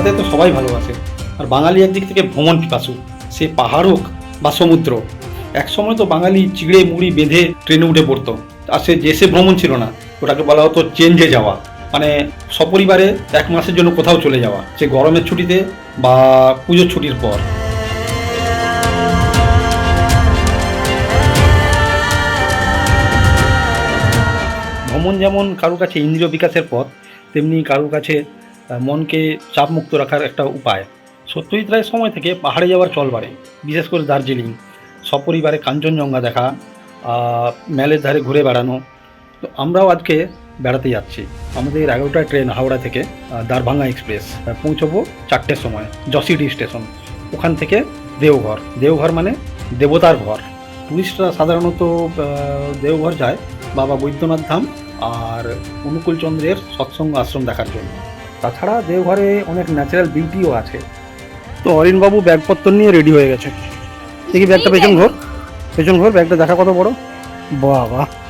বেড়াতে তো সবাই ভালোবাসে। আর বাঙালি একদিক থেকে ভ্রমণ পিপাসু, সে পাহাড় হোক বা সমুদ্র, একসময় তো বাঙালি চিড়ে মুড়ি বেঁধে ট্রেনে উঠে পড়তো। আর সে যে, সে ভ্রমণ ছিল না, ওটাকে বলা হতো চেঞ্জে যাওয়া। মানে সপরিবারে এক মাসের জন্য কোথাও চলে যাওয়া, সে গরমের ছুটিতে বা পুজোর ছুটির পর। ভ্রমণ যেমন কারও কাছে ইন্দ্রিয় বিকাশের পথ, তেমনি কারও কাছে মনকে চাপমুক্ত রাখার একটা উপায়। সত্যজিৎ রায়ের সময় থেকে পাহাড়ে যাওয়ার চল বাড়ে, বিশেষ করে দার্জিলিং। সপরিবারে কাঞ্চনজঙ্ঘা দেখা ম্যালের ধারে ঘুরে বেড়ানো। তো আমরাও আজকে বেড়াতে যাচ্ছি। আমাদের এগারোটা ট্রেন হাওড়া থেকে দারভাঙ্গা এক্সপ্রেস। পৌঁছবো চারটের সময়, জসিডি স্টেশন। ওখান থেকে দেওঘর। দেওঘর মানে দেবতার ঘর। টুরিস্টরা সাধারণত দেওঘর যায় বাবা বৈদ্যনাথ ধাম আর অনুকূলচন্দ্রের সৎসঙ্গ আশ্রম দেখার জন্য। তাছাড়া দেওঘরে অনেক ন্যাচারাল বিউটিও আছে। তো অরিনবাবু ব্যাগপত্র নিয়ে রেডি হয়ে গেছে। দেখি ব্যাগটা পেছন ঘর। পেছন ঘর ব্যাগটা দেখা কত বড়? বাবা। তো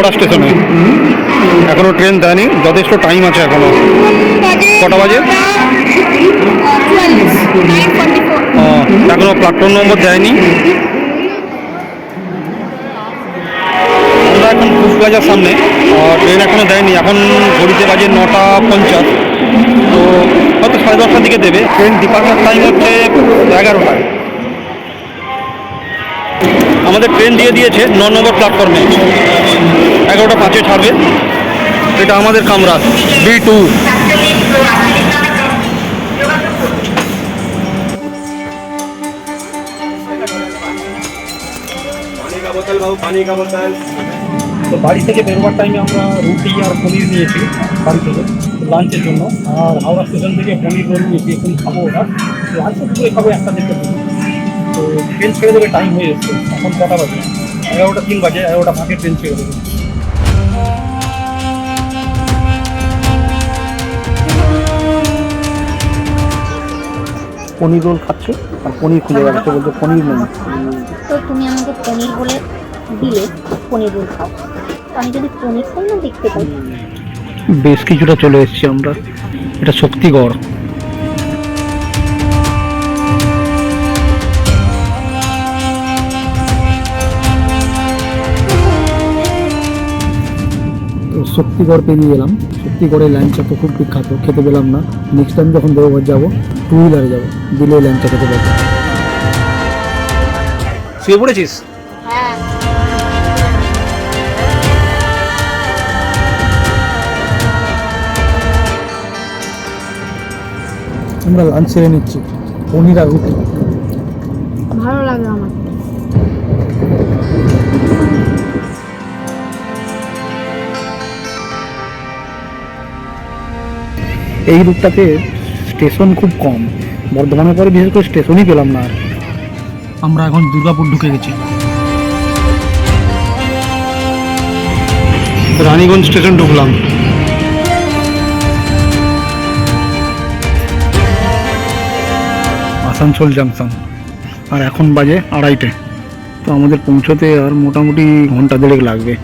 হাওড়া স্টেশনে এখনও ট্রেন দেয়নি যথেষ্ট টাইম আছে এখনও। কটা বাজে? ও, এখনও প্ল্যাটফর্ম নম্বর দেয়নি। আমরা এখন কুচবাজার সামনে ট্রেন এখনও দেয়নি। এখন ঘড়িতে বাজে নটা পঞ্চাশ। তো হয়তো সাড়ে দশটার দিকে দেবে। ট্রেন ডিপার্চার টাইম হচ্ছে এগারোটায়। আমাদের ট্রেন দিয়ে দিয়েছে ন নম্বর প্ল্যাটফর্মে এগারোটা পাঁচে ছাড়বে। এটা আমাদের কামরা বি টু তো বাড়ি থেকে বেরোবার টাইমে আমরা রুটি আর পনির নিয়েছি বাড়ি থেকে লাঞ্চের জন্য। আর হাওড়া স্টেশন থেকে পনির রোল নিয়েছি, এখন খাব ওটা। লাঞ্চ করে খাব, একটা দিকে তো ট্রেন ছেড়ে দেবে টাইম হয়ে এসছে। এখন কটা বাজে? এগারোটা তিন বাজে, এগারোটা পাঁচে ট্রেন ছেড়ে দেবে। পনির রোল খাচ্ছে আর পনির খুলে বেড়াচ্ছে বলতে পনির নেই। তো তুমি আমাকে পনির বলে দিলে পনির রোল খাও। আমি যদি পনির খাই না দেখতে পাই। বেশ কিছুটা চলে এসেছি আমরা। এটা শক্তিগড় শক্তিগড় পেরিয়ে এলাম। শক্তিগড়ের ল্যাংচা তো খুব বিখ্যাত খেতে পেলাম না। নেক্সট টাইম যখন দেওঘর যাব টু হুইলারে যাব দিলে ল্যাংচা খেতে পারব। শুয়ে পড়েছিস? হ্যাঁ। আমরা লাঞ্চ সেরে নিচ্ছি। পনির আর রুটি। ভালো লাগে আমার। এই রুটটাতে স্টেশন খুব কম। বর্ধমানের পরে বিশেষ করে স্টেশনই পেলাম না আর। আমরা এখন দুর্গাপুর ঢুকে গেছি। রানীগঞ্জ স্টেশন ঢুকলাম। আসানসোল জাংশন। আর এখন বাজে আড়াইটে। তো আমাদের পৌঁছতে আর মোটামুটি ঘণ্টা দেড়েক লাগবে।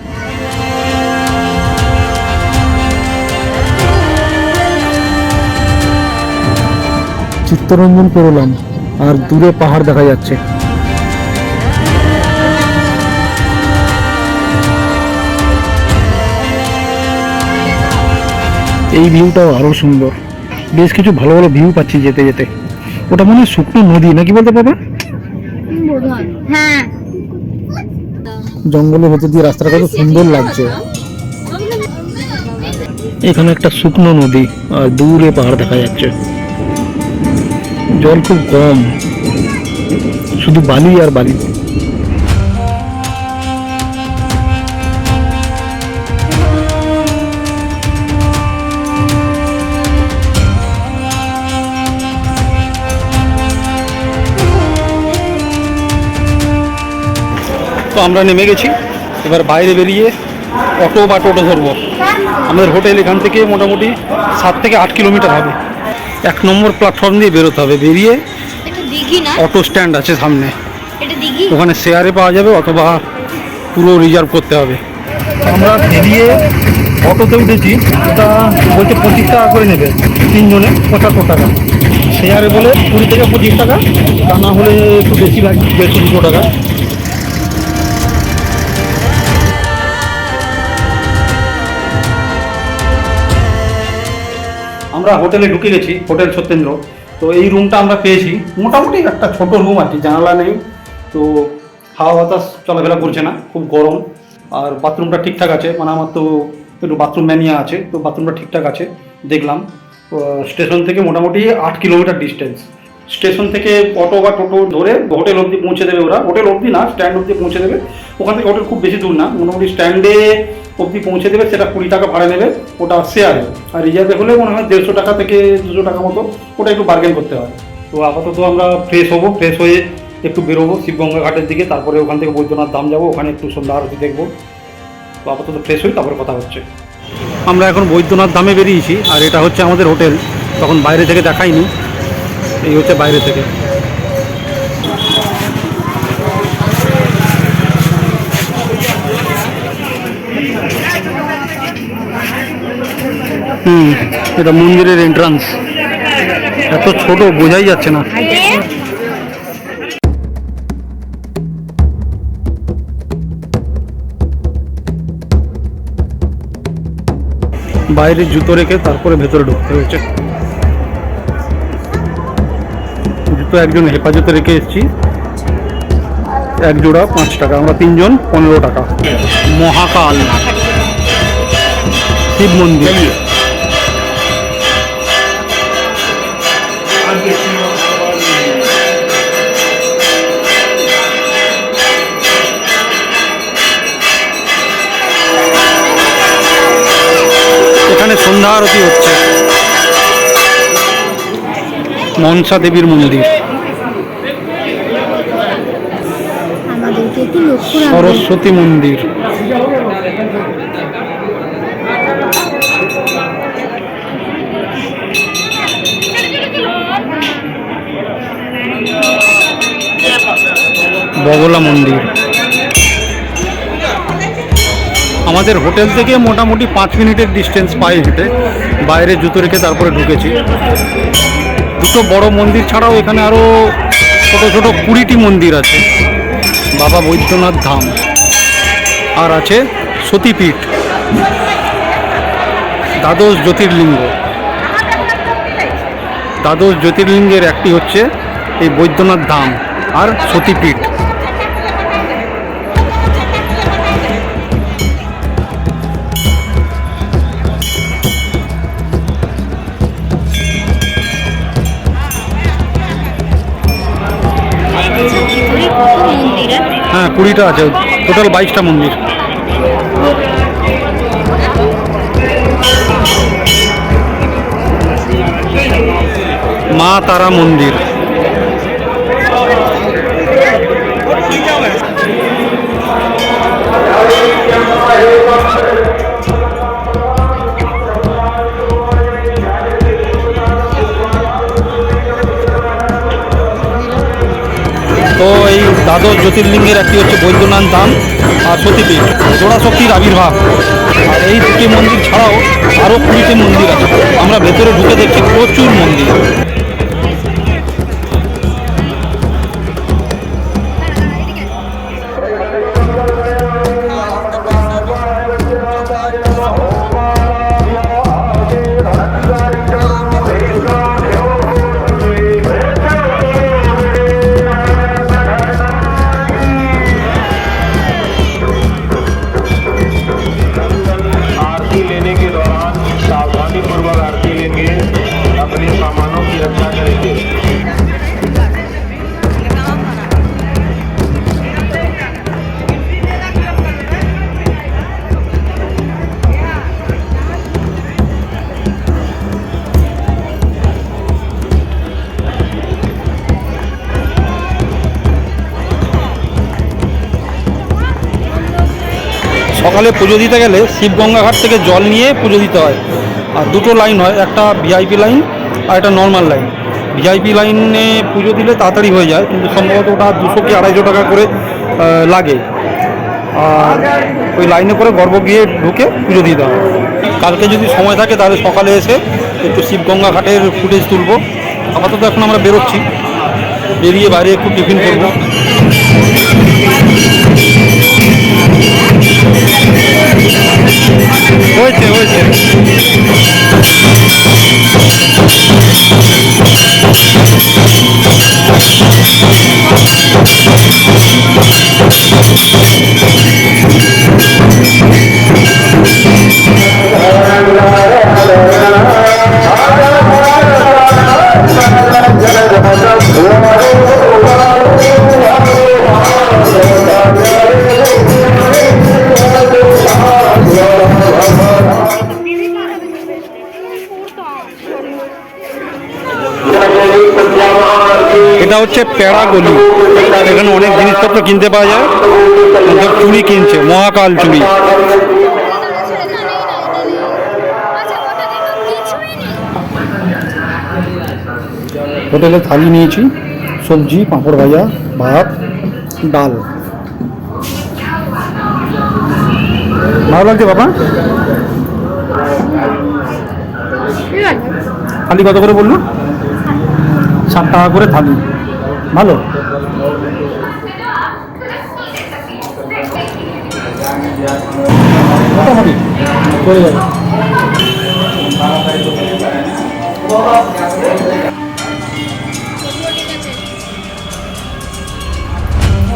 চিত্তরঞ্জন করলাম আর দূরে পাহাড় দেখা যাচ্ছে। এই ভিউটাও আরও সুন্দর। বেশ কিছু ভালো ভালো ভিউ পাচ্ছি যেতে যেতে। ওটা মনে হয় শুকনো নদী নাকি বলতে পারবে? হ্যাঁ। জঙ্গলের ভেতর দিয়ে রাস্তাটা কত সুন্দর লাগছে। এখানে একটা শুকনো নদী আর দূরে পাহাড় দেখা যাচ্ছে। জল খুব কম। শুধু বালি আর বালি। তো আমরা নেমে গেছি। এবার বাইরে বেরিয়ে অটো বা টোটো ধরবো। আমাদের হোটেল এখান থেকে মোটামুটি সাত থেকে আট কিলোমিটার হবে। এক নম্বর প্ল্যাটফর্ম দিয়ে বেরোতে হবে বেরিয়ে অটো স্ট্যান্ড আছে সামনে। ওখানে শেয়ারে পাওয়া যাবে অথবা পুরো রিজার্ভ করতে হবে। আমরা বেরিয়ে অটোতে উঠেছি ওটা বলছে পঁচিশ টাকা করে নেবে তিনজনে পঁচাত্তর টাকা। শেয়ারে বলে কুড়ি থেকে পঁচিশ টাকা তা না হলে একটু বেশি দেড়শো দুশো টাকা। আমরা হোটেলে ঢুকে গেছি, হোটেল সত্যেন্দ্র। তো এই রুমটা আমরা পেয়েছি। মোটামুটি একটা ছোট রুম আছে জানালা নেই। তো হাওয়া বাতাস চলাফেরা করছে না, খুব গরম। আর বাথরুমটা ঠিকঠাক আছে মানে আমার তো একটু বাথরুম ম্যানিয়া আছে, তো বাথরুমটা ঠিকঠাক আছে, দেখলাম। স্টেশন থেকে মোটামুটি আট কিলোমিটার ডিস্টেন্স স্টেশন থেকে অটো বা টোটো ধরে হোটেল অবধি পৌঁছে দেবে ওরা। হোটেল অবধি না, স্ট্যান্ড অবধি পৌঁছে দেবে। ওখান থেকে হোটেল খুব বেশি দূর না, মোটামুটি স্ট্যান্ডে অবধি পৌঁছে দেবে, সেটা কুড়ি টাকা ভাড়া নেবে। ওটা শেয়ারে আর রিজার্ভে হলে মনে হয় দেড়শো টাকা থেকে দুশো টাকা মতো, ওটা একটু বার্গেন করতে হয়। তো আপাতত আমরা ফ্রেশ হব ফ্রেশ হয়ে একটু বেরোবো শিবগঙ্গা ঘাটের দিকে, তারপরে ওখান থেকে বৈদ্যনাথ ধাম যাব, ওখানে একটু সন্ধ্যা আরতি দেখব। তো আপাতত ফ্রেশ হই, তারপরে কথা হচ্ছে। আমরা এখন বৈদ্যনাথ ধামে বেরিয়েছি, আর এটা হচ্ছে আমাদের হোটেল। তখন বাইরে থেকে দেখাইনি। এই হচ্ছে বাইরে থেকে। হুম, এটা মন্দিরের এন্ট্রান্স এত ছোট, বোঝাই যাচ্ছে না। বাইরে জুতো রেখে তারপরে ভেতরে ঢুকতে হয়েছে। একজন হেফাজতে রেখে এসেছি। এক জোড়া, পাঁচ টাকা। আমরা তিনজন, পনেরো টাকা। মহাকাল। শিব মন্দির। এখানে সন্ধ্যা আরতি হচ্ছে। মনসা দেবীর মন্দির। সরস্বতী মন্দির। বগলা মন্দির। আমাদের হোটেল থেকে মোটামুটি পাঁচ মিনিটের ডিস্টেন্স পাই হেঁটে। বাইরে জুতো রেখে তারপরে ঢুকেছি। দুটো বড় মন্দির ছাড়াও এখানে আরও ছোটো ছোটো কুড়িটি মন্দির আছে। বাবা বৈদ্যনাথ ধাম। আর আছে সতীপীঠ, দ্বাদশ জ্যোতির্লিঙ্গ। দ্বাদশ জ্যোতির্লিঙ্গের একটি হচ্ছে এই বৈদ্যনাথ ধাম আর সতীপীঠ। কুড়িটা আছে টোটাল বাইশটা মন্দির। মা তারা মন্দির। তো এই দ্বাদশ জ্যোতির্লিঙ্গের একটি হচ্ছে বৈদ্যনাথ ধাম আর সতীপীঠ জোড়া শক্তির আবির্ভাব। আর এই দুটি মন্দির ছাড়াও আরও কুড়িটি মন্দির আছে। আমরা ভেতরে ঢুকে দেখছি প্রচুর মন্দির। সকালে পুজো দিতে গেলে শিবগঙ্গাঘাট থেকে জল নিয়ে পুজো দিতে হয়। আর দুটো লাইন হয়, একটা ভিআইপি লাইন আর একটা নর্মাল লাইন। ভিআইপি লাইনে পুজো দিলে তাড়াতাড়ি হয়ে যায়, কিন্তু সম্ভবত ওটা দুশো কি আড়াইশো টাকা করে লাগে। আর ওই লাইনে করে গর্ভগৃহে ঢুকে পুজো দিতে হয়। কালকে যদি সময় থাকে তাহলে সকালে এসে একটু শিবগঙ্গা ঘাটের ফুটেজ তুলবো। আপাতত এখন আমরা বেরোচ্ছি। বেরিয়ে বাইরে একটু টিফিন করব। হয়েছে হয়েছে এটা হচ্ছে প্যাড়া গলি। এখানে অনেক জিনিসপত্র কিনতে পাওয়া যায়। চুড়ি কিনছে মহাকাল চুড়ি। হোটেলে থালি নিয়েছি সবজি পাঁপড় ভাজা ভাত ডাল। ভালো লাগছে বাবা? থালি কত করে বলল? ষাট টাকা করে থালি। ভালো।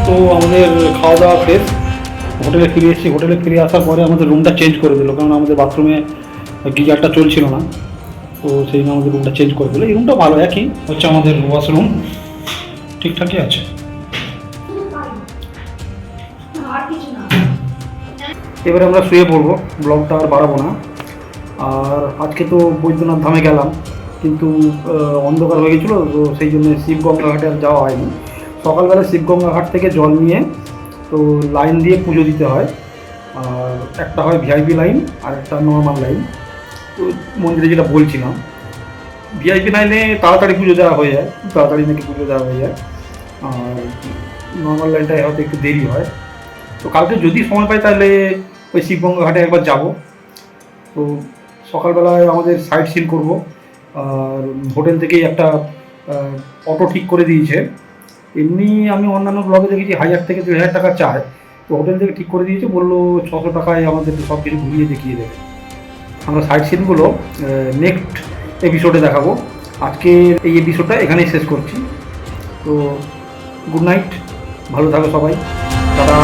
তো আমাদের খাওয়া দাওয়া শেষ। হোটেলে ফিরে এসেছি। হোটেলে ফিরে আসার পরে আমাদের রুমটা চেঞ্জ করে দিল, কারণ আমাদের বাথরুমে গিজারটা চলছিল না। তো সেই জন্য আমাদের রুমটা চেঞ্জ করে দিল। এই রুমটা ভালো, একই। হচ্ছে আমাদের ওয়াশরুম ঠিকঠাকই আছে? এবারে আমরা শুয়ে পড়ব, ব্লগটা আর বাড়াবো না। আর আজকে তো বৈদ্যনাথ ধামে গেলাম, কিন্তু অন্ধকার হয়ে গেছিল, তো সেই জন্য শিবগঙ্গা আর যাওয়া হয়নি। সকালবেলা শিবগঙ্গা ঘাট থেকে জল নিয়ে, তো লাইন দিয়ে পুজো দিতে হয়। আর একটা হয় ভিআইপি লাইন, আর একটা নর্মাল লাইন। তো মন্দিরে যেটা বলছিলাম ভিআইপি লাইনে তাড়াতাড়ি পুজো দেওয়া হয়ে যায়, তাড়াতাড়ি নাকি পুজো দেওয়া হয়ে যায়। আর নর্মাল লাইনটায় হয়তো একটু দেরি হয়। তো কালকে যদি সময় পাই তাহলে ওই শিবগঙ্গা ঘাটে একবার যাব। তো সকালবেলায় আমাদের সাইট সিন করব। আর হোটেল থেকেই একটা অটো ঠিক করে দিয়েছে। এমনি আমি অন্যান্য ব্লগে দেখেছি হাজার থেকে দুই হাজার টাকা চায়। তো হোটেল থেকে ঠিক করে দিয়েছে, বলল ছশো টাকায় আমাদের সব কিছু ঘুরিয়ে দেখিয়ে দেবে। আমরা সাইট সিনগুলো নেক্সট এপিসোডে দেখাবো। আজকে এই এপিসোডটা এখানেই শেষ করছি। তো গুড নাইট ভালো থাকো সবাই। তারা